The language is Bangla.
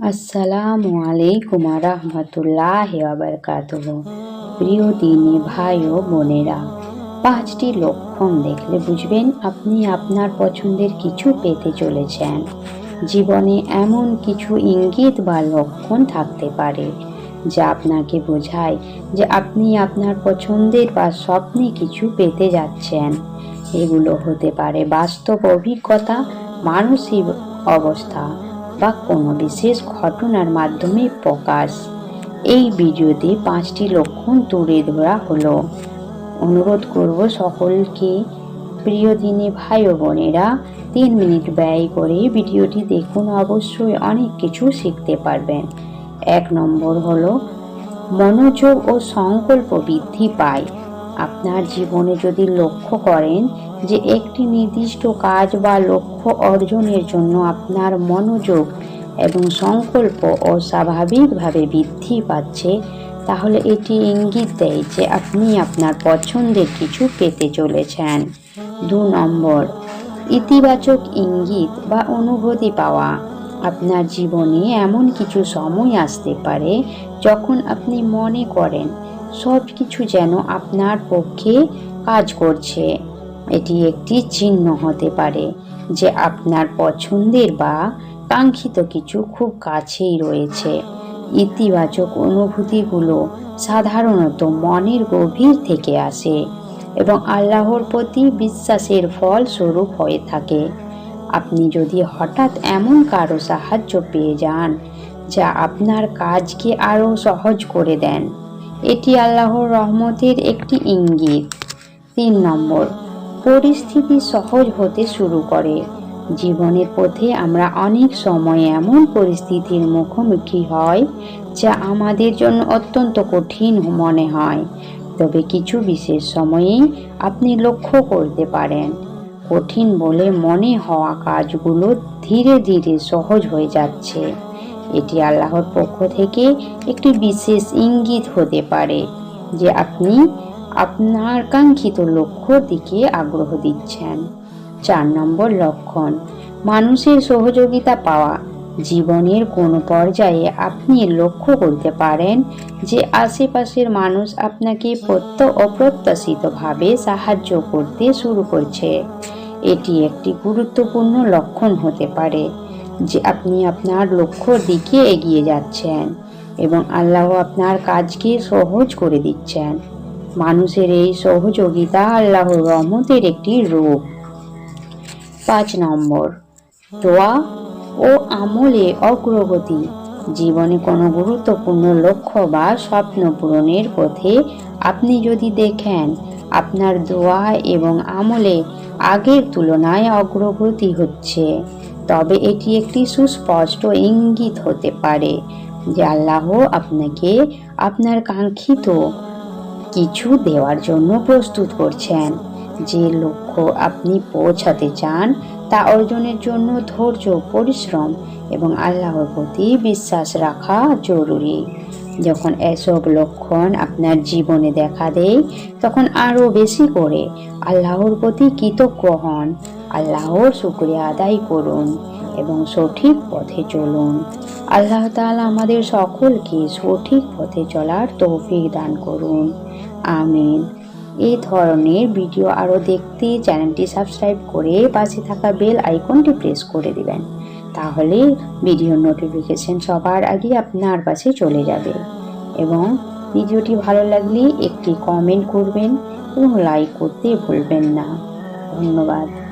আসসালামু আলাইকুম রহমতুল্লাহ বারকাতুহ। প্রিয় দিনী ভাই ও বোনেরা, পাঁচটি লক্ষণ দেখলে বুঝবেন আপনি আপনার পছন্দের কিছু পেতে চলেছেন। জীবনে এমন কিছু ইঙ্গিত বা লক্ষণ থাকতে পারে, যা আপনাকে বোঝায় যে আপনি আপনার পছন্দের বা স্বপ্নে কিছু পেতে যাচ্ছেন। এগুলো হতে পারে বাস্তব অভিজ্ঞতা, মানসিক অবস্থা বা কোনো বিশেষ ঘটনার মাধ্যমে প্রকাশ। এই ভিডিওতে পাঁচটি লক্ষণ তুলে ধরা হলো। অনুরোধ করব সকলকে, প্রিয় দিনে ভাই ও বোনেরা, তিন মিনিট ব্যয় করে ভিডিওটি দেখুন। অবশ্যই অনেক কিছু শিখতে পারবেন। এক নম্বর হলো, মনোযোগ ও সংকল্প বৃদ্ধি পায়। আপনার জীবনে যদি লক্ষ্য করেন যে একটি নির্দিষ্ট কাজ বা লক্ষ্য অর্জনের জন্য আপনার মনোযোগ এবং সংকল্প অস্বাভাবিকভাবে বৃদ্ধি পাচ্ছে, তাহলে এটি ইঙ্গিত দেয় যে আপনি আপনার পছন্দের কিছু পেতে চলেছেন। দু নম্বর, ইতিবাচক ইঙ্গিত বা অনুভূতি পাওয়া। আপনার জীবনে এমন কিছু সময় আসতে পারে যখন আপনি মনে করেন সব কিছু যেন আপনার পক্ষে কাজ করছে। এটি একটি চিহ্ন হতে পারে যে আপনার পছন্দের বা কাঙ্ক্ষিত কিছু খুব কাছেই রয়েছে। ইতিবাচক অনুভূতিগুলো সাধারণত মনের গভীর থেকে আসে এবং আল্লাহর প্রতি বিশ্বাসের ফল স্বরূপ হয়ে থাকে। আপনি যদি হঠাৎ এমন কারও সাহায্য পেয়ে যান, যা আপনার কাজকে আরও সহজ করে দেন এটি আল্লাহর রহমতের একটি ইঙ্গিত। তিন নম্বর, পরিস্থিতি সহজ হতে শুরু করে। জীবনের পথে আমরা অনেক সময় এমন পরিস্থিতির মুখোমুখি হয় যা আমাদের জন্য অত্যন্ত কঠিন মনে হয়। তবে কিছু বিশেষ সময়েই আপনি লক্ষ্য করতে পারেন। কঠিন বলে মনে হওয়া কাজগুলো ধীরে ধীরে সহজ হয়ে যাচ্ছে। এটি আল্লাহর পক্ষ থেকে একটি বিশেষ ইঙ্গিত হতে পারে যে আপনি আপনার কাঙ্ক্ষিত লক্ষ্যর দিকে আগ্রহ দিচ্ছেন। চার নম্বর লক্ষণ, মানুষের সহযোগিতা পাওয়া। জীবনের কোনো পর্যায়ে আপনি লক্ষ্য করতে পারেন যে আশেপাশের মানুষ আপনাকে প্রত্য অপ্রত্যাশিতভাবে সাহায্য করতে শুরু করছে। এটি একটি গুরুত্বপূর্ণ লক্ষণ হতে পারে। যে আপনি আপনার লক্ষ্যর দিকে এগিয়ে যাচ্ছেন এবং আল্লাহ আপনার কাজকে সহজ করে দিচ্ছেন। মানুষের এই সহযোগিতা আল্লাহর রহমতের একটি রূপ। পাঁচ নম্বর, দোয়া ও আমলে অগ্রগতি। জীবনে কোনো গুরুত্বপূর্ণ লক্ষ্য বা স্বপ্ন পূরণের পথে আপনি যদি দেখেন আপনার দোয়া এবং আমলে আগের তুলনায় অগ্রগতি হচ্ছে তবে এটি একটি সুস্পষ্ট ইঙ্গিত হতে পারে যে আল্লাহ আপনাকে আপনার কাঙ্ক্ষিত কিছু দেওয়ার জন্য প্রস্তুত করছেন। যে লক্ষ্য আপনি পৌঁছাতে চান, তা অর্জনের জন্য ধৈর্য, পরিশ্রম এবং আল্লাহর প্রতি বিশ্বাস রাখা জরুরি। যখন এসব লক্ষণ আপনার জীবনে দেখা দেয়, তখন আরও বেশি করে আল্লাহর প্রতি কৃতজ্ঞ হন। আল্লাহর শুক্রিয়া আদায় করুন এবং সঠিক পথে চলুন। আল্লাহ তাআলা আমাদের সকলকে সঠিক পথে চলার তৌফিক দান করুন। আমিন। এই ধরনের ভিডিও আরও দেখতে চ্যানেলটি সাবস্ক্রাইব করে পাশে থাকা বেল আইকনটি প্রেস করে দিবেন। তাহলে ভিডিও নোটিফিকেশন সবার আগে আপনার কাছে চলে যাবে। এবং ভিডিওটি ভালো লাগলে একটি কমেন্ট করবেন এবং লাইক করতে ভুলবেন না। ধন্যবাদ।